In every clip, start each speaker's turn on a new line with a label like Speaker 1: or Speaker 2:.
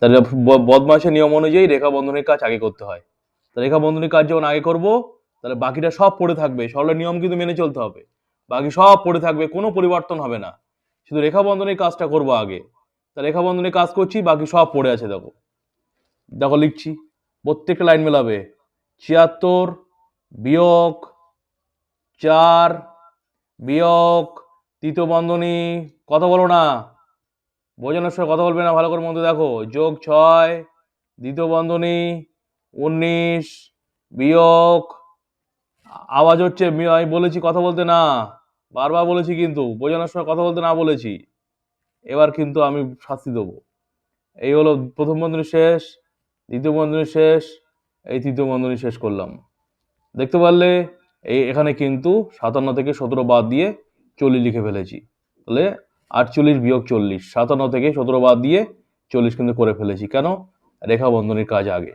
Speaker 1: তাহলে ব- বদমাশের নিয়ম অনুযায়ী রেখা বন্ধনের কাজ আগে করতে হয়। তা রেখা বন্ধনের কাজ যখন আগে করব, তাহলে বাকিটা সব পড়ে থাকবে। সরলের নিয়ম কিন্তু মেনে চলতে হবে। বাকি সব পড়ে থাকবে, কোনো পরিবর্তন হবে না। শুধু রেখা বন্ধনের কাজটা করব আগে। তা রেখা বন্ধনের কাজ করছি, বাকি সব পড়ে আছে দেখো। দেখো লিখছি, প্রত্যেকটা লাইন মেলাবে। ছিয়াত্তর, বিয়োগ, চার, বিয়োগ, তৃতীয় বন্ধনী, কথা বলো না। বোঝানোর সময় কথা বলবে না, ভালো করে মধ্যে দেখো। যোগ ছয়, দ্বিতীয় বন্ধনী, উনিশ, বিয়োগ। আওয়াজ হচ্ছে আমি বলেছি কথা বলতে না। বারবার বলেছি কিন্তু বোঝানোর সময় কথা বলতে না বলেছি। এবার কিন্তু আমি শাস্তি দেবো। এই হলো প্রথম বন্ধনী শেষ, দ্বিতীয় বন্ধনী শেষ, এই তৃতীয় বন্ধনী শেষ করলাম। দেখতে পারলে, এই এখানে কিন্তু সাতান্ন থেকে সতেরো বাদ দিয়ে চল্লিশ লিখে ফেলেছি। তাহলে আটচল্লিশ বিয়োগ চল্লিশ, সাতান্ন থেকে সতেরো বাদ দিয়ে চল্লিশ কিন্তু করে ফেলেছি। কেন? রেখা বন্ধনীর কাজ আগে।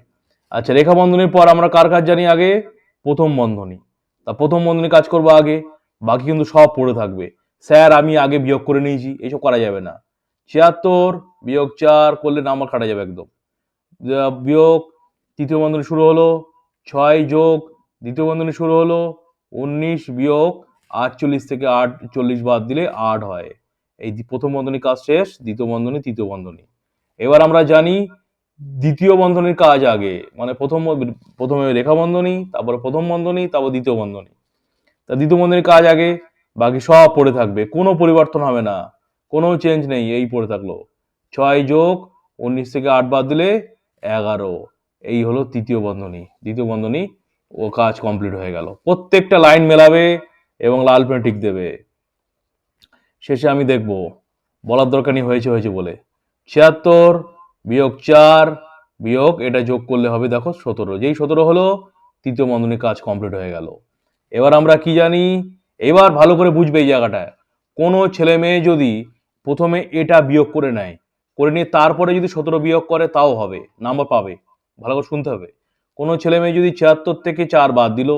Speaker 1: আচ্ছা রেখা বন্ধনীর পর আমরা কার কাজ জানি আগে? প্রথম বন্ধনী। তা প্রথম বন্ধনী কাজ করব আগে, বাকি কিন্তু সব পড়ে থাকবে। স্যার, আমি আগে বিয়োগ করে নিয়েছি এইসব করা যাবে না। ছিয়াত্তর বিয়োগ চার করলে নাম্বার কাটা যাবে একদম। বিয়োগ, তৃতীয় বন্ধনী শুরু হলো ছয় যোগ, দ্বিতীয় বন্ধনী শুরু হলো উনিশ বিয়োগ আটচল্লিশ থেকে আট, চল্লিশ বাদ দিলে আট হয়। এই প্রথম বন্ধনী কাজ শেষ, দ্বিতীয় বন্ধনী, তৃতীয় বন্ধনী। এবার আমরা জানি দ্বিতীয় বন্ধনীর কাজ আগে। মানে প্রথম প্রথমে রেখা বন্ধনী, তারপরে প্রথম বন্ধনী, তারপর দ্বিতীয় বন্ধনী। তা দ্বিতীয় বন্ধনীর কাজ আগে, বাকি সব পড়ে থাকবে। কোনো পরিবর্তন হবে না। কোনো চেঞ্জ নেই, এই পড়ে থাকল। ছয় যোগ উনিশ থেকে আট বাদ দিলে এগারো। এই হলো তৃতীয় বন্ধনী। দ্বিতীয় বন্ধনী ও কাজ কমপ্লিট হয়ে গেল। প্রত্যেকটা লাইন মেলাবে এবং লাল পেন টিক দেবে। শেষে আমি দেখব, বলার দরকার নেই, হয়েছে হয়েছে বলে। ছিয়াত্তর বিয়োগ চার বিয়োগ, এটা যোগ করলে হবে দেখো সতেরো। যেই সতেরো হলো, তৃতীয় বন্ধনীর কাজ কমপ্লিট হয়ে গেল। এবার আমরা কি জানি? এবার ভালো করে বুঝবে এই জায়গাটায়। কোনো ছেলে মেয়ে যদি প্রথমে এটা বিয়োগ করে নেয়, করে নিয়ে তারপরে যদি সতেরো বিয়োগ করে, তাও হবে নাম্বার পাবে, ভালো করে শুনতে হবে। কোনো ছেলে মেয়ে যদি ছিয়াত্তর থেকে চার বাদ দিল,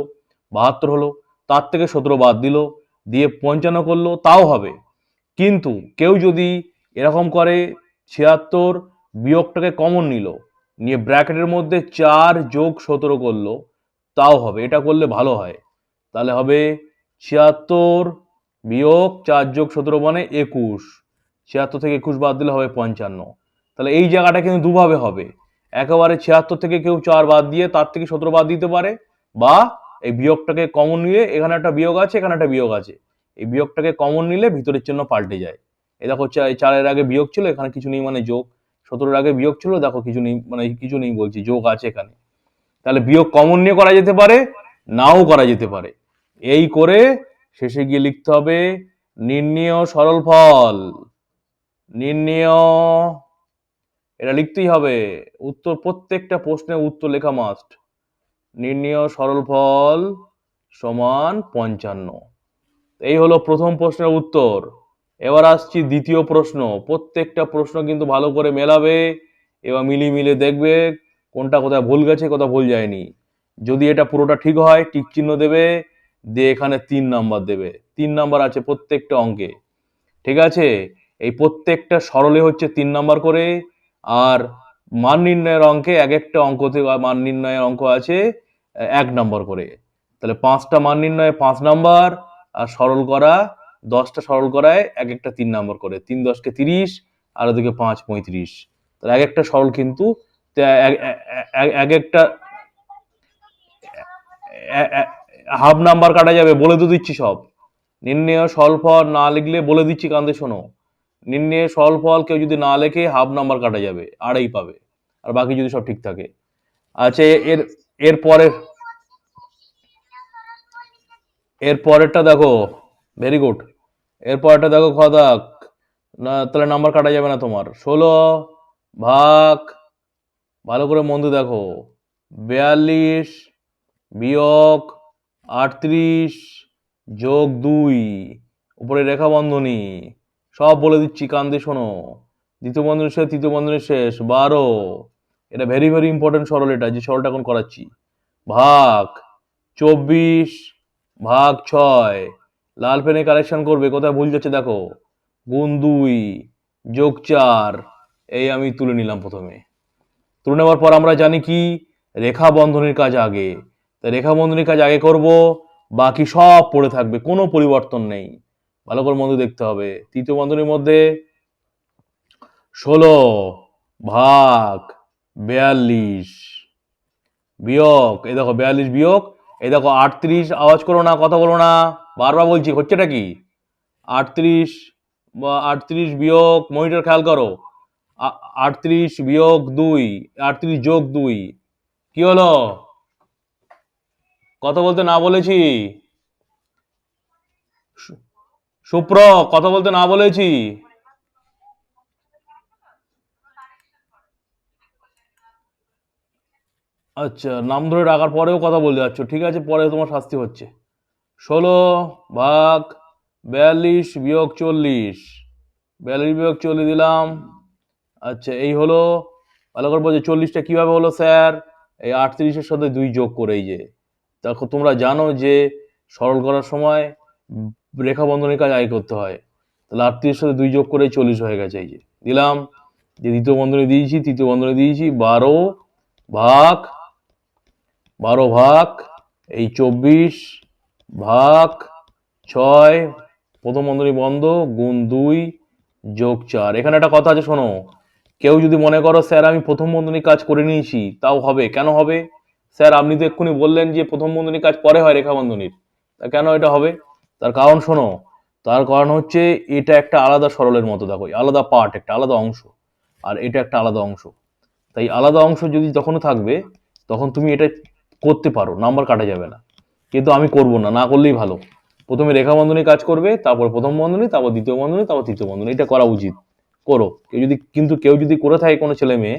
Speaker 1: বাহাত্তর হলো, তার থেকে সতেরো বাদ দিল, দিয়ে পঞ্চান্ন করল, তাও হবে কিন্তু কেউ যদি এরকম করে ছিয়াত্তর বিয়োগটাকে কমন নিল, নিয়ে ব্র্যাকেটের মধ্যে চার যোগ সতেরো করল, তাও হবে, এটা করলে ভালো হয়। তাহলে হবে ছিয়াত্তর বিয়োগ চার যোগ সতেরো মানে একুশ। ছিয়াত্তর থেকে একুশ বাদ দিলে হবে পঞ্চান্ন। তাহলে এই জায়গাটা কিন্তু দুভাবে হবে। একেবারে ছিয়াত্তর থেকে কেউ চার বাদ দিয়ে তার থেকে সতেরো বাদ দিতে পারে, বা এই বিয়োগটাকে কমন নিয়ে এখানে একটা বিয়োগ আছে, এখানে একটা বিয়োগ আছে। এই বিয়োগটাকে কমন নিলে ভিতরের চিহ্ন পাল্টে যায়। এ দেখো চারের আগে বিয়োগ ছিল, এখানে কিছু নেই মানে যোগ। সতেরোর আগে বিয়োগ ছিল, দেখো কিছু নেই মানে কিছু নেই বলছি, যোগ আছে এখানে। তাহলে বিয়োগ কমন নিয়ে করা যেতে পারে, নাও করা যেতে পারে। এই করে শেষে গিয়ে লিখতে হবে, নির্ণেয় সরল ফল। নির্ণেয়, এটা লিখতেই হবে, উত্তর, প্রত্যেকটা প্রশ্নের উত্তর লেখা মাস্ট নির্ণেয় সরল ফল সমান পঞ্চান্ন। এই হলো প্রথম প্রশ্নের উত্তর। এবার আসছি দ্বিতীয় প্রশ্ন। প্রত্যেকটা প্রশ্ন কিন্তু ভালো করে মেলাবে এবার মিলিয়ে মিলে দেখবে কোনটা কোথায় ভুল গেছে কোথাও ভুল যায়নি। যদি এটা পুরোটা ঠিক হয়, টিক চিহ্ন দেবে, দিয়ে এখানে তিন নাম্বার দেবে। তিন নাম্বার আছে প্রত্যেকটা অঙ্কে। ঠিক আছে? এই প্রত্যেকটা সরলে হচ্ছে তিন নাম্বার করে, আর মান নির্ণয়ের অঙ্কে এক একটা অঙ্ক বা মান নির্ণয়ের অঙ্ক আছে এক নাম্বার করে। তাহলে পাঁচটা মান নির্ণয়ে পাঁচ নাম্বার সরল করা, দশটা সরল করায় এক একটা তিন নাম্বার করে। তিন দশকে তিরিশ, আর ওদিকে পাঁচ পঁয়ত্রিশ। তাহলে এক একটা সরল কিন্তু এক- এক- এক- এক একটা হাফ নাম্বার কাটা যাবে, বলে তো দিচ্ছি সব। নির্ণয় সলফল না লিখলে বলে দিচ্ছি কান্দে শোনো। নির্ণয় সলফল কেউ যদি না লেখে, হাফ নাম্বার কাটা যাবে, আড়াই পাবে। আর বাকি যদি সব ঠিক থাকে। আচ্ছা এর এর পরের এর পরেরটা দেখো ভেরি গুড এর পরেরটা দেখো খদাক। না, তাহলে নাম্বার কাটা যাবে না তোমার। ষোলো ভাগ, ভালো করে মন দিয়ে দেখো। বিয়াল্লিশ বিয়োগ আটত্রিশ যোগ দুই, উপরে রেখা বন্ধনী সব বলে দিচ্ছি, কান দিয়ে শোনো। দ্বিতীয় বন্ধনী শেষ, তৃতীয় বন্ধনী শেষ, বারো। এটা ভেরি ভেরি ইম্পর্টেন্ট সরল এটা, যে সরলটা এখন করাচ্ছি। ভাগ, চব্বিশ ভাগ ছয়। লাল পেনে কালেকশন করবে, কোথায় ভুল যাচ্ছে দেখো। গুণ দুই, যোগ চার, এই আমি তুলে নিলাম প্রথমে। তুলে নেওয়ার পর আমরা জানি কি? রেখা বন্ধনের কাজ আগে। তাই রেখা বন্ধনীর কাজ আগে করব, বাকি সব পড়ে থাকবে, কোনো পরিবর্তন নেই। ভালো করে বন্ধু দেখতে হবে। তৃতীয় বন্ধনীর মধ্যে ষোলো, ভাগ বিয়াল্লিশ, বিয়োগ, এই দেখো বিয়াল্লিশ বিয়োগ এই দেখো আটত্রিশ, আওয়াজ করো না, কথা বলো না। বারবার বলছি, হচ্ছেটা কি? আটত্রিশ, বা আটত্রিশ বিয়োগ মনিটর খেয়াল করো। আটত্রিশ বিয়োগ দুই, আটত্রিশ যোগ দুই। কি হলো? কথা বলতে না বলেছি? সুপ্র, কথা বলতে না বলেছি? আচ্ছা নাম ধরে ডাকার পরেও কথা বলতে যাচ্ছ। ঠিক আছে, পরে তোমার শাস্তি হচ্ছে। ষোলো ভাগ বিয়াল্লিশ বিয়োগ চল্লিশ। বিয়াল্লিশ বিয়োগ চল্লিশ দিলাম। আচ্ছা এই হলো, ভালো করে বলছে চল্লিশটা কীভাবে হলো স্যার? এই আটত্রিশের সাথে দুই যোগ করে এই যে। দেখো, তোমরা জানো যে সরল করার সময় রেখা বন্ধনের কাজ আয় করতে হয়। তাহলে আটত্রিশের সাথে দুই যোগ করে চল্লিশ হয়ে গেছে এই যে। দিলাম, যে দ্বিতীয় বন্ধনে দিয়েছি, তৃতীয় বন্ধনে দিয়েছি, বারো ভাগ বারো ভাগ, এই চব্বিশ ভাগ ছয়, প্রথম বন্ধনী বন্ধ, গুণ দুই, যোগ চার। এখানে একটা কথা আছে, শোনো। কেউ যদি মনে করো, স্যার, আমি প্রথম বন্ধনী কাজ করে নিয়েছি, তাও হবে। কেন হবে? স্যার, আপনি তো এক্ষুনি বললেন যে, প্রথম বন্ধনী কাজ পরে হয় রেখা বন্ধনীর। তা কেন এটা হবে? তার কারণ শোনো, তার কারণ হচ্ছে এটা একটা আলাদা সরলের মতো, দেখো, আলাদা পার্ট, একটা আলাদা অংশ, আর এটা একটা আলাদা অংশ। তাই আলাদা অংশ যদি তখনও থাকবে, তখন তুমি এটা করতে পারো নাম্বার কাটা যাবে না। কিন্তু আমি করব না না করলেই ভালো। প্রথমে রেখা বন্ধনী কাজ করবে, তারপর প্রথম বন্ধনী, তারপর দ্বিতীয় বন্ধনী, তারপর তৃতীয় বন্ধনী, এটা করা উচিত। করো। কেউ যদি, কিন্তু কেউ যদি করে থাকে কোনো ছেলে মেয়ে,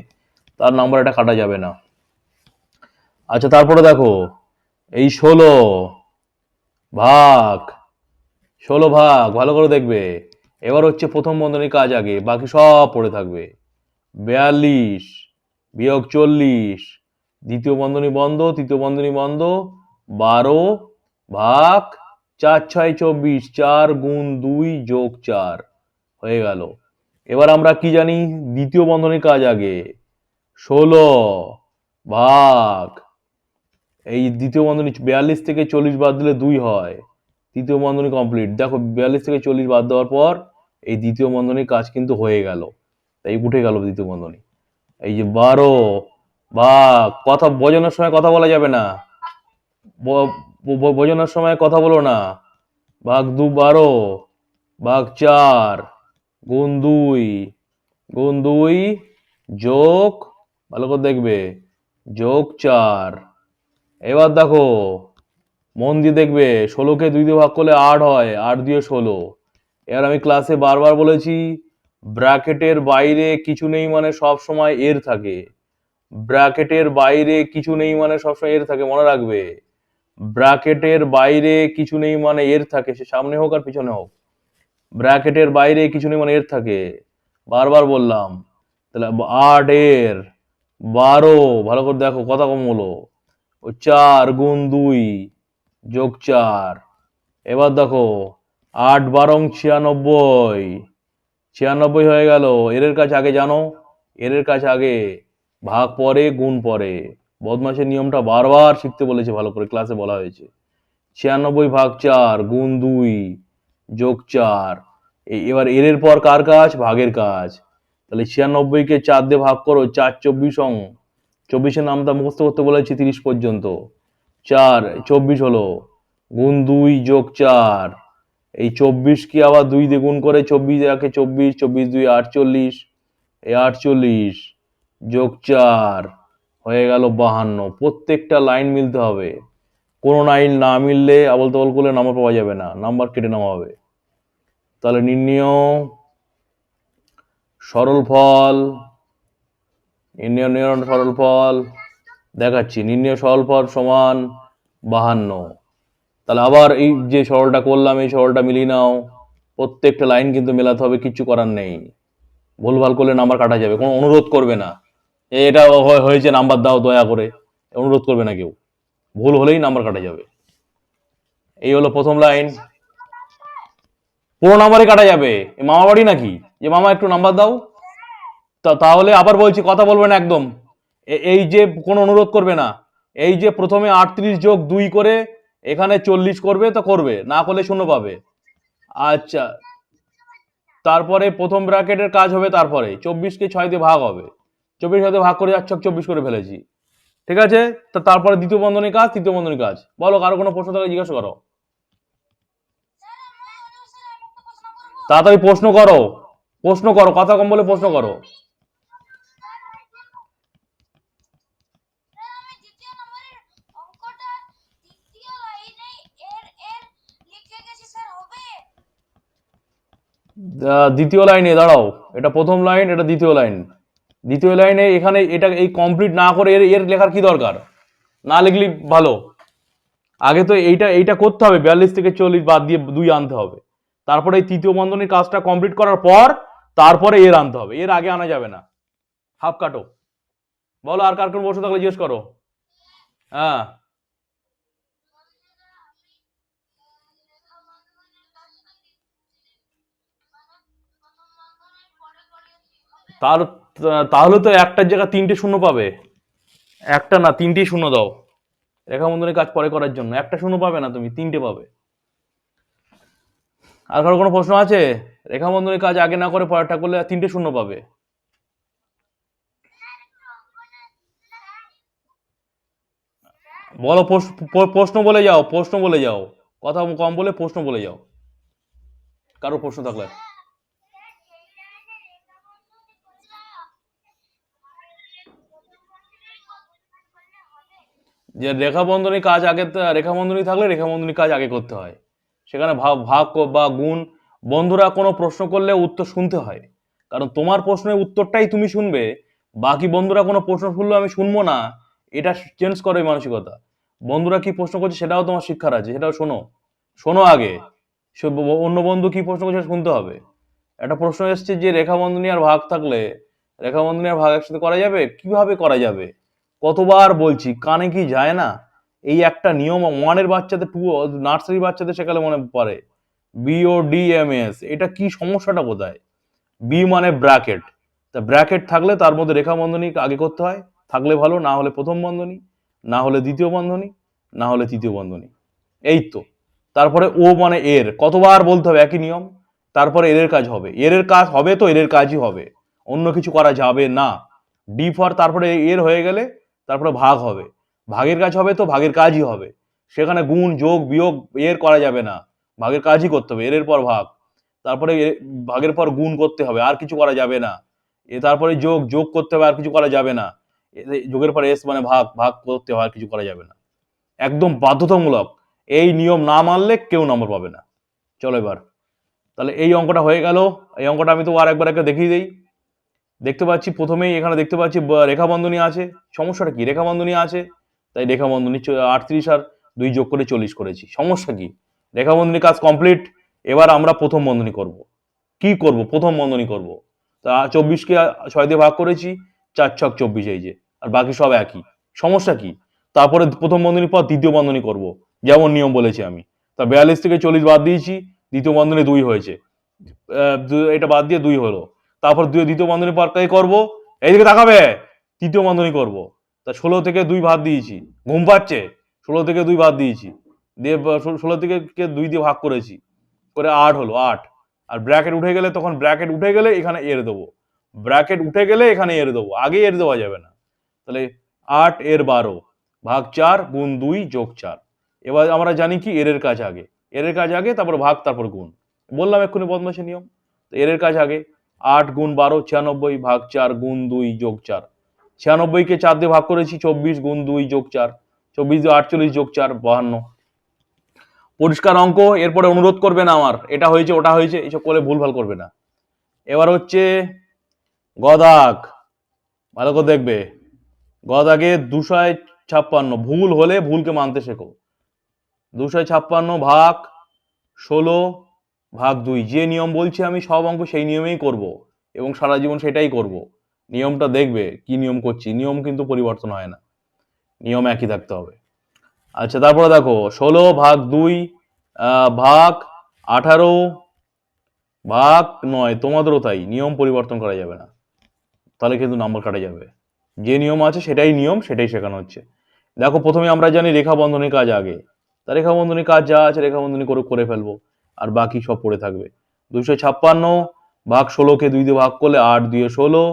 Speaker 1: তার নাম্বার এটা কাটা যাবে না। আচ্ছা তারপরে দেখো, এই ষোলো ভাগ ষোলো ভাগ, ভালো করে দেখবে। এবার হচ্ছে প্রথম বন্ধনী কাজ আগে, বাকি সব পড়ে থাকবে। বিয়াল্লিশ, বিয়োগ চল্লিশ দ্বিতীয় বন্ধনী বন্ধ, তৃতীয় বন্ধনী বন্ধ, বারো ভাগ চার ছয় চব্বিশ, চার গুণ দুই যোগ চার, হয়ে গেল। এবার আমরা কি জানি? দ্বিতীয় বন্ধনীর কাজ আগে। ষোলো ভাগ, এই দ্বিতীয় বন্ধনী বিয়াল্লিশ থেকে চল্লিশ বাদ দিলে দুই হয়, তৃতীয় বন্ধনী কমপ্লিট। দেখো, বিয়াল্লিশ থেকে চল্লিশ বাদ দেওয়ার পর এই দ্বিতীয় বন্ধনীর কাজ কিন্তু হয়ে গেল। তাই উঠে গেল দ্বিতীয় বন্ধনী। এই যে বারো বা কথা বোঝানোর সময় কথা বলা যাবে না। বোঝানোর সময় কথা বলো না। ভাগ দু বারো, ভাগ চার, গুণ দুই গুণ দুই যোগ, ভালো করে দেখবে, যোগ চার। এবার দেখো, মন দিয়ে দেখবে, ষোলোকে দুই দিয়ে ভাগ করলে আট হয়, আট দিয়ে ষোলো। এবার আমি ক্লাসে বারবার বলেছি ব্র্যাকেটের বাইরে কিছু নেই মানে সব সময় এর থাকে। ব্র্যাকেটের বাইরে কিছু নেই মানে সবসময় এর থাকে, মনে রাখবে। ব্র্যাকেটের বাইরে কিছু নেই মানে এর থাকে, সে সামনে হোক আর পিছনে হোক। ব্র্যাকেটের বাইরে কিছু নেই মানে এর থাকে। বারবার বললাম, তাহলে আট এর বারো, ভালো করে দেখো, কথা কম হলো ও চার গুণ দুই, যোগ চার। এবার দেখো, আট বারং ছিয়ানব্বই। ছিয়ানব্বই হয়ে গেল, এর কাছে আগে জানো, এর কাছে আগে ভাগ পরে, গুণ পরে। বদমাসের নিয়মটা বারবার শিখতে বলেছে, ভালো করে ক্লাসে বলা হয়েছে। ছিয়ানব্বই ভাগ চার, গুণ দুই, যোগ চার। এবার এর পর কার কাজ? ভাগের কাজ। তাহলে ছিয়ানব্বইকে চার দিয়ে ভাগ করো, চার চব্বিশ অং। চব্বিশের নামটা মুখস্থ করতে বলেছি তিরিশ পর্যন্ত। চার, চব্বিশ হলো। গুণ দুই, যোগ চার। এই চব্বিশ কি আবার দুই দিয়ে গুণ করে, চব্বিশ একে চব্বিশ চব্বিশ দুই আটচল্লিশ। এই আটচল্লিশ। যোগ চার, হয়ে গেল বাহান্ন। প্রত্যেকটা লাইন মিলতে হবে। কোনো লাইন না মিললে আবল তাবল করলে নাম্বার পাওয়া যাবে না নাম্বার কেটে নেওয়া হবে। তাহলে নির্ণয়, সরল ফল, নির্ণয় নির্ণয়, সরল ফল, দেখাচ্ছি। নির্ণয়, সরল ফল সমান বাহান্ন। তাহলে আবার এই যে সরলটা করলাম, এই সরলটা মিলিয়ে নাও। প্রত্যেকটা লাইন কিন্তু মেলাতে হবে কিচ্ছু করার নেই। ভুলভাল করলে নাম্বার কাটা যাবে, কোনো অনুরোধ করবে না। এটা হয়েছে, নাম্বার দাও, দয়া করে। অনুরোধ করবে না কেউ। ভুল হলেই নাম্বার কাটা যাবে। এই হলো প্রথম লাইন। পুরো নাম্বারই কাটা যাবে। মামা বাড়ি নাকি? যে মামা একটু নাম্বার দাও। তাহলে আবার বলছি, কথা বলবে না একদম। এই যে কোনো অনুরোধ করবে না। এই যে প্রথমে আটত্রিশ যোগ দুই করে এখানে চল্লিশ করবে, তো করবে। না করলে শূন্য পাবে। আচ্ছা। তারপরে প্রথম ব্র্যাকেটের কাজ হবে তারপরে। চব্বিশকে ছয় দিয়ে ভাগ হবে। চব্বিশ সাথে ভাগ করে যাচ্ছ চব্বিশ করে ফেলেছি। ঠিক আছে? তো তারপরে দ্বিতীয় বন্ধনী কাজ, তৃতীয় বন্ধনী কাজ। বলো, কারও কোনো প্রশ্ন থাকলে জিজ্ঞাসা করো। তাড়াতাড়ি প্রশ্ন করো। প্রশ্ন করো, কথা কম বলে প্রশ্ন করো। দ্বিতীয় লাইনে, দাঁড়াও। এটা প্রথম লাইন, এটা দ্বিতীয় লাইন। দ্বিতীয় লাইনে এখানে এটা এই কমপ্লিট না করে এর এর লেখার কি দরকার? না লিখলি ভালো। আগে তো এইটা এইটা করতে হবে, বিয়াল্লিশ থেকে চল্লিশ বাদ দিয়ে দুই আনতে হবে। তারপরে এই তৃতীয় বন্ধনীর কাজটা কমপ্লিট করার পর তারপরে এর আনতে হবে। এর আগে আনা যাবে না। হাফ কাটো। বলো আর কার কোন বসে থাকলে জিজ্ঞেস করো। হ্যাঁ। তার তাহলে তো একটার জায়গায় তিনটে শূন্য পাবে। একটা না, তিনটেই শূন্য দাও। রেখা বন্ধনের কাজ পরে করার জন্য। একটা শূন্য পাবে না তুমি, তিনটে পাবে। আর কারও কোনো প্রশ্ন আছে? রেখা বন্ধনের কাজ আগে না করে পরেরটা করলে তিনটে শূন্য পাবে। বলো প্রশ্ন বলে যাও, প্রশ্ন বলে যাও। কথা কম বলে প্রশ্ন বলে যাও। কারও প্রশ্ন থাকলে। যে রেখা বন্ধনী কাজ আগে তো- রেখা বন্ধনী থাকলে রেখা বন্ধনী কাজ আগে করতে হয়। সেখানে ভাগ ভাগ বা গুণ, বন্ধুরা কোনো প্রশ্ন করলে উত্তর শুনতে হয়। কারণ তোমার প্রশ্নের উত্তরটাই তুমি শুনবে, বাকি বন্ধুরা কোনো প্রশ্ন শুনলে আমি শুনব না, এটা চেঞ্জ করে মানসিকতা। বন্ধুরা কি প্রশ্ন করছে সেটাও তোমার শিক্ষার আছে, সেটাও শোনো। শোনো আগে অন্য বন্ধু কি প্রশ্ন করছে শুনতে হবে। একটা প্রশ্ন এসছে যে রেখা বন্ধনী আর ভাগ থাকলে রেখা বন্ধনী আর ভাগ একসাথে করা যাবে? কীভাবে করা যাবে? কতবার বলছি, কানে কি যায় না? এই একটা নিয়ম ওয়ানের বাচ্চাদের টু নার্সারি বাচ্চাদের সেকালে মনে পড়ে বিও ডি এম এস এটা কি সমস্যাটা কোথায়? বি মানে ব্র্যাকেট তা ব্র্যাকেট থাকলে তার মধ্যে রেখা বন্ধনী আগে করতে হয়, থাকলে ভালো, না হলে প্রথম বন্ধনী, না হলে দ্বিতীয় বন্ধনী, না হলে তৃতীয় বন্ধনী, এই তো। তারপরে ও মানে এর, কতবার বলতে হবে একই নিয়ম, তারপরে এর কাজ হবে, এর কাজ হবে তো এর কাজই হবে, অন্য কিছু করা যাবে না ডি ফর তারপরে এর হয়ে গেলে তারপরে ভাগ হবে। ভাগের কাজ হবে তো ভাগের কাজই হবে। সেখানে গুণ, যোগ, বিয়োগ এর করা যাবে না। ভাগের কাজই করতে হবে, এর পর ভাগ। তারপরে ভাগের পর গুণ করতে হবে, আর কিছু করা যাবে না। এ, তারপরে যোগ যোগ করতে হবে, আর কিছু করা যাবে না। যোগের পর এস মানে ভাগ ভাগ করতে হবে, আর কিছু করা যাবে না। একদম বাধ্যতামূলক। এই নিয়ম না মানলে কেউ নম্বর পাবে না। চলো এবার। তাহলে এই অঙ্কটা হয়ে গেল। এই অঙ্কটা আমি তো আর একবার একটা দেখিয়ে দিই। দেখতে পাচ্ছি প্রথমেই এখানে দেখতে পাচ্ছি, ব- রেখা বন্ধনী আছে। সমস্যাটা কি? রেখা বন্ধনী আছে, তাই রেখা বন্ধনী আটত্রিশ আর দুই যোগ করে চল্লিশ করেছি। সমস্যা কি? রেখা বন্ধনী কাজ কমপ্লিট এবার আমরা প্রথম বন্ধনী করব। কি করব? প্রথম বন্ধনী করব। তা চব্বিশকে ছয় দিয়ে ভাগ করেছি, চার ছক চব্বিশ এই যে, আর বাকি সব একই। সমস্যা কি? তারপরে প্রথম বন্ধনীর পর দ্বিতীয় বন্ধনী করব, যেমন নিয়ম বলেছি আমি। তা বিয়াল্লিশ থেকে চল্লিশ বাদ দিয়েছি, দ্বিতীয় বন্ধনী দুই হয়েছে। এটা বাদ দিয়ে দুই হলো। তারপর দ্বিতীয় বন্ধনী পর করব? এইদিকে তাকাবে। তৃতীয় বন্ধনী করব। তা ষোলো থেকে দুই ভাগ দিয়েছি। ঘুম পাচ্ছে। ষোলো থেকে দুই ভাগ দিয়েছি। দিয়ে ষোলো থেকে কে দুই দিয়ে ভাগ করেছি। করে আট হলো, আট। আর ব্র্যাকেট উঠে গেলে তখন ব্র্যাকেট উঠে গেলে এখানে এর দেবো। ব্র্যাকেট উঠে গেলে এখানে এর দেবো। আগে এর দেওয়া যাবে না। তাহলে আট এর বারো ভাগ চার গুণ দুই যোগ চার। এবার আমরা জানি কি? এর কাজ আগে। এর কাজ আগে, তারপর ভাগ, তারপর গুণ। বললাম এক্ষুনি বদমাসের নিয়ম। তো এর কাজ আগে। আট গুণ বারো, ছিয়ানব্বই ভাগ চার গুণ দুই যোগ চার। ছিয়ানব্বইকে চার দিয়ে ভাগ করেছি, চব্বিশ গুণ দুই যোগ চার। চব্বিশ দিয়ে আটচল্লিশ যোগ চার, বাহান্ন। পরিষ্কার অঙ্ক, এরপরে অনুরোধ করবে না আমার। এটা হয়েছে, ওটা হয়েছে এইসব করে ভুলভাল করবে না। এবার হচ্ছে গদাক ভালো করে দেখবে। গদাকে দুশোয় ছাপ্পান্ন। ভুল হলে ভুলকে মানতে শেখো। দুশোয় ছাপ্পান্ন ভাগ ষোলো ভাগ দুই, যে নিয়ম বলছি আমি সব অঙ্ক সেই নিয়মেই করব এবং সারা জীবন সেটাই করব। নিয়মটা দেখবে কি নিয়ম করছি, নিয়ম কিন্তু পরিবর্তন হয় না। নিয়ম একই থাকতে হবে। আচ্ছা তারপরে দেখো, ষোলো ভাগ দুই ভাগ আঠারো, ভাগ নয়, তোমাদেরও তাই, নিয়ম পরিবর্তন করা যাবে না। তাহলে কিন্তু নাম্বার কাটা যাবে। যে নিয়ম আছে সেটাই নিয়ম, সেটাই শেখানো হচ্ছে। দেখো, প্রথমে আমরা জানি রেখা বন্ধনের কাজ আগে। তা রেখা বন্ধনের কাজ যা আছে রেখা বন্ধনী করে করে ফেলব। আর বাকি সব পড়ে থাকবে। দুশো ছাপ্পান্ন ভাগ ষোলোকে দুই দিয়ে ভাগ করলে আট দিয়ে ষোলো,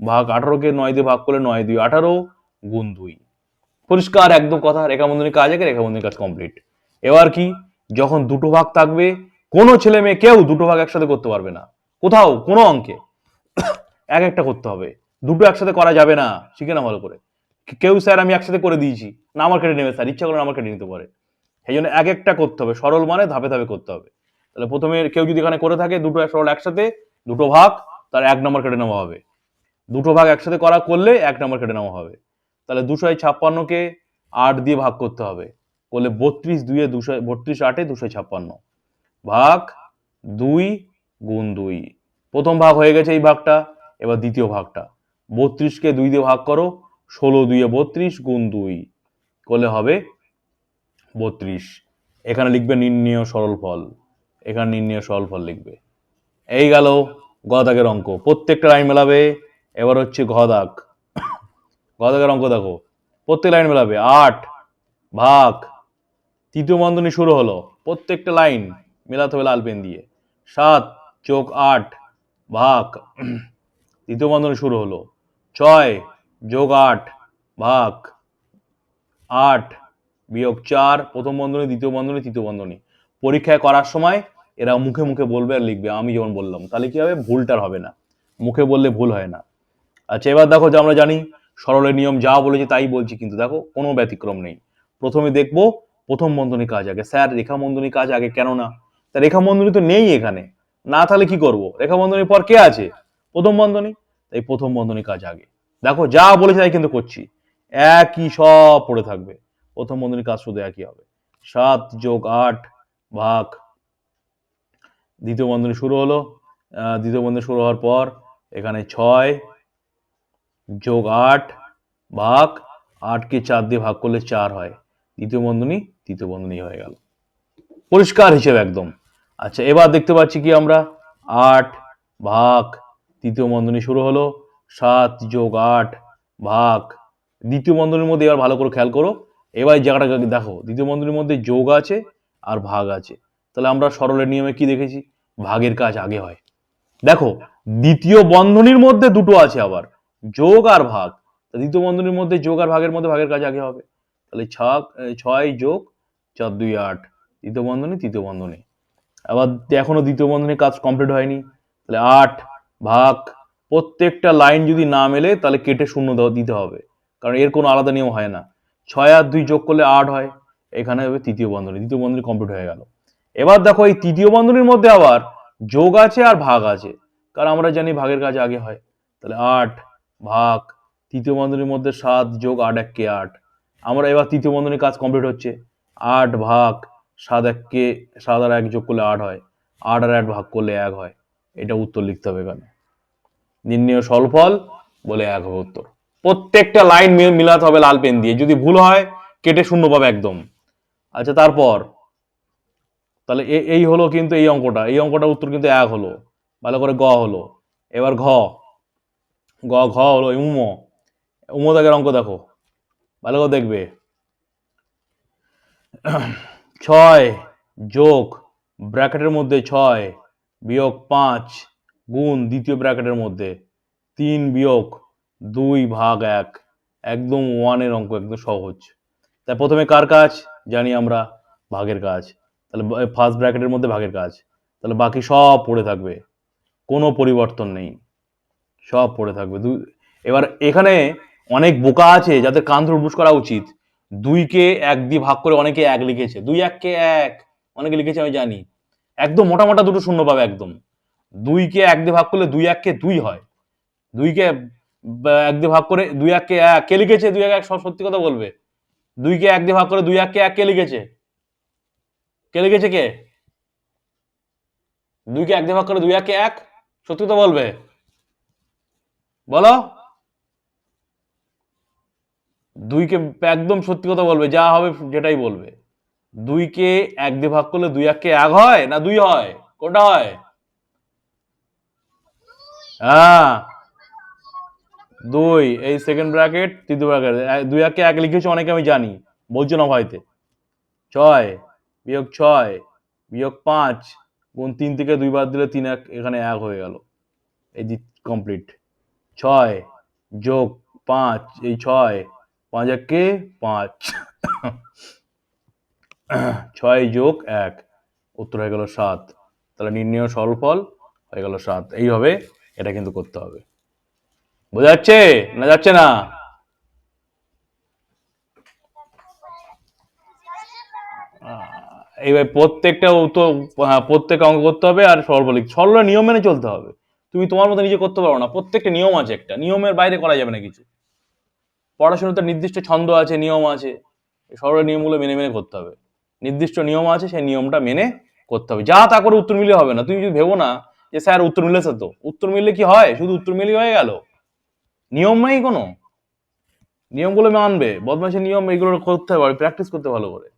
Speaker 1: ভাগ আঠারোকে নয় দিয়ে ভাগ করলে নয় দুই আঠারো, গুণ দুই। পরিষ্কার, একদম কথা রেখা বন্ধনী কাজ আগে রেখা বন্ধনী কাজ কমপ্লিট এবার কি? যখন দুটো ভাগ থাকবে, কোনো ছেলে মেয়ে কেউ দুটো ভাগ একসাথে করতে পারবে না। কোথাও, কোনো অঙ্কে। এক একটা করতে হবে। দুটো একসাথে করা যাবে না। শিখে না ভালো করে। কেউ, স্যার, আমি একসাথে করে দিয়েছি। না, আমার কেটে নেবে, স্যার। ইচ্ছা করে আমার কেটে নিতে পারে। সেই জন্য এক একটা করতে হবে। সরল মানে ধাপে ধাপে করতে হবে। তাহলে প্রথমে কেউ যদি এখানে করে থাকে দুটো সরল একসাথে, দুটো ভাগ, তার এক নম্বর কেটে নেওয়া হবে। দুটো ভাগ একসাথে করা করলে এক নম্বর কেটে নেওয়া হবে। তাহলে দুশো ছাপ্পান্নকে আট দিয়ে ভাগ করতে হবে। করলে বত্রিশ দুইয়ে দুশো, বত্রিশ আটে দুশো ছাপ্পান্ন। ভাগ দুই গুণ দুই। প্রথম ভাগ হয়ে গেছে এই ভাগটা, এবার দ্বিতীয় ভাগটা। বত্রিশকে দুই দিয়ে ভাগ করো, ষোলো দুইয়ে বত্রিশ গুণ দুই। করলে হবে বত্রিশ। এখানে লিখবে নির্ণয় সরল ফল। এখানে নির্ণয় সরল ফল লিখবে। এই গেল গ দাগের অঙ্ক। প্রত্যেকটা লাইন মেলাবে, এবার হচ্ছে ঘ দাগ ঘ দাগের অঙ্ক দেখো। প্রত্যেক লাইন মেলাবে। আট, ভাগ। তৃতীয় বন্ধনী শুরু হলো। প্রত্যেকটা লাইন মেলাতে হবে লাল পেন দিয়ে। সাত যোগ আট, ভাগ। তৃতীয় বন্ধনী শুরু হলো। ছয় যোগ আট, ভাগ। আট বিয়োগ চার, প্রথম বন্ধনী, দ্বিতীয় বন্ধনী, তৃতীয় বন্ধনী। পরীক্ষায় করার সময় এরা মুখে মুখে বলবে আর লিখবে, আমি যেমন বললাম। তাহলে কি হবে? ভুলটার হবে না। মুখে বললে ভুল হয় না। আচ্ছা এবার দেখো যে আমরা জানি, সরলের নিয়ম যা বলেছি তাই বলছি, কিন্তু দেখো, কোনো ব্যতিক্রম নেই। প্রথমে দেখব, প্রথম বন্ধনী কাজ আগে। স্যার, রেখা বন্ধনী কাজ আগে কেন না? তা রেখা বন্ধনী তো নেই এখানে। না, তাহলে কি করব? রেখা বন্ধনীর পর কে আছে? প্রথম বন্ধনী? তাই প্রথম বন্ধনী কাজ আগে। দেখো, যা বলেছে তাই কিন্তু করছি। একই সব পড়ে থাকবে। প্রথম বন্ধনীর কাজ শুধু একই হবে। সাত যোগ আট ভাগ দ্বিতীয় বন্ধনী শুরু হলো দ্বিতীয় বন্ধনী শুরু হওয়ার পর এখানে ছয় যোগ আট ভাগ আটকে চার দিয়ে ভাগ করলে চার হয়। দ্বিতীয় বন্ধনী তৃতীয় বন্ধনী হয়ে গেল। পরিষ্কার হিসেবে একদম। আচ্ছা এবার দেখতে পাচ্ছি কি আমরা? আট ভাগ তৃতীয় বন্ধনী শুরু হলো, সাত যোগ আট ভাগ দ্বিতীয় বন্ধনীর মধ্যে এবার ভালো করে খেয়াল করো। এবার এই জায়গাটা দেখো, দ্বিতীয় বন্ধনীর মধ্যে যোগ আছে আর ভাগ আছে। তাহলে আমরা সরলের নিয়মে কি দেখেছি? ভাগের কাজ আগে হয়। দেখো, দ্বিতীয় বন্ধনীর মধ্যে দুটো আছে আবার, যোগ আর ভাগ। দ্বিতীয় বন্ধনীর মধ্যে যোগ আর ভাগের মধ্যে ভাগের কাজ আগে হবে। তাহলে ছয় যোগ চার, দুই, আট। দ্বিতীয় বন্ধনী, তৃতীয় বন্ধনী। আবার এখনও দ্বিতীয় বন্ধনীর কাজ কমপ্লিট হয়নি। তাহলে আট ভাগ, প্রত্যেকটা লাইন যদি না মেলে, তাহলে কেটে শূন্য দিতে হবে। কারণ এর কোনো আলাদা নিয়ম হয় না। ছয় আর দুই যোগ করলে আট হয়। এখানে হবে তৃতীয় বন্ধনী। দ্বিতীয় বন্ধনী কমপ্লিট হয়ে গেল। এবার দেখো এই তৃতীয় বন্ধনীর মধ্যে আবার যোগ আছে আর ভাগ আছে। কারণ আমরা জানি ভাগের কাজ আগে হয়। তাহলে আট ভাগ তৃতীয় বন্ধনীর মধ্যে সাত যোগ আট এক কে আট। আমরা এবার তৃতীয় বন্ধনীর কাজ কমপ্লিট হচ্ছে। আট ভাগ সাত এককে সাত আর এক যোগ করলে আট হয়। আট আর এক ভাগ করলে এক হয়। এটা উত্তর লিখতে হবে এখানে। নির্ণয় সলফল বলে এক হবে উত্তর। প্রত্যেকটা লাইন মিলাতে হবে লাল পেন দিয়ে। যদি ভুল হয়, কেটে শূন্য পাবে একদম। আচ্ছা তারপর তাহলে এই হলো কিন্তু এই অঙ্কটা। এই অঙ্কটার উত্তর কিন্তু এক হলো। ভালো করে গ হলো। এবার ঘ। গ, ঘ হলো উম। উমো দাগের অঙ্ক দেখো। ভালো করে দেখবে। ছয় যোগ ব্র্যাকেটের মধ্যে ছয় বিয়োগ পাঁচ গুণ দ্বিতীয় ব্র্যাকেটের মধ্যে তিন বিয়োগ দুই ভাগ এক। একদম ওয়ানের অঙ্ক, একদম সহজ। তাই প্রথমে কার কাজ? জানি আমরা, ভাগের কাজ। তাহলে ফার্স্ট ব্র্যাকেটের মধ্যে ভাগের কাজ। তাহলে বাকি সব পড়ে থাকবে। কোনো পরিবর্তন নেই। সব পড়ে থাকবে। দুই এবার এখানে অনেক বোকা আছে যাদের কান বুঝ করা উচিত। দুইকে এক দিয়ে ভাগ করে অনেকে এক লিখেছে। দুই এককে এক। অনেকে লিখেছে, আমি জানি। একদম মোটা মোটা দুটো শূন্য পাবে একদম। দুইকে এক দিয়ে ভাগ করলে দুই এককে দুই হয়। দুইকে এক দিয়ে ভাগ করে দুই এককে এক। কে লিখেছে? দুই এক এক সব সত্যি কথা বলবে। দুইকে এক দিয়ে ভাগ করে দুই এককে এক কে লিখেছে? কে লিখেছে কে? দুইকে এক দিয়ে ভাগ করে দুই এককে এক? সত্যি কথা বলবে। বলো। দুইকে একদম সত্যি কথা বলবে, যা হবে যেটাই বলবে। দুইকে এক দিয়ে ভাগ করলে দুই এককে এক হয় না দুই হয়? কোনটা হয়? হ্যাঁ। দুই, এই সেকেন্ড ব্র্যাকেট তৃতীয় ব্র্যাকেট দুই, একে এক লিখেছো, অনেকে আমি জানি। বলছো না ভয়তে। ছয়। বিয়োগ ছয়, বিয়োগ পাঁচ, গুণ তিন থেকে দুই বাদ দিলে তিন এক, এখানে এক হয়ে গেল। এই কমপ্লিট ছয় যোগ পাঁচ, এই ছয়, পাঁচ একে পাঁচ। ছয় যোগ এক, উত্তর হয়ে গেল সাত। তাহলে নির্ণয় সরলফল হয়ে গেল সাত। এইভাবে এটা কিন্তু করতে হবে। বোঝা যাচ্ছে না যাচ্ছে না? এইবার প্রত্যেকটা তো হ্যাঁ, প্রত্যেক অঙ্ক করতে হবে আর সরল লিখ সরল নিয়ম মেনে চলতে হবে। তুমি তোমার মতো নিজে করতে পারো না। প্রত্যেকটা নিয়ম আছে একটা। নিয়মের বাইরে করা যাবে না কিছু। পড়াশোনাতে নির্দিষ্ট ছন্দ আছে নিয়ম আছে। সরল নিয়মগুলো মেনে মেনে করতে হবে। নির্দিষ্ট নিয়ম আছে সেই নিয়মটা মেনে করতে হবে। যা তা করে উত্তর মিলে হবে না। তুমি যদি ভেবো না যে স্যার উত্তর মিলেছে তো। উত্তর মিললে কি হয়? শুধু উত্তর মিলেই হয়ে গেল। নিয়ম নেই কোনো। নিয়মগুলো মানবে। বদমাসের নিয়ম এগুলো করতে হবে। প্র্যাকটিস করতে ভালো করে।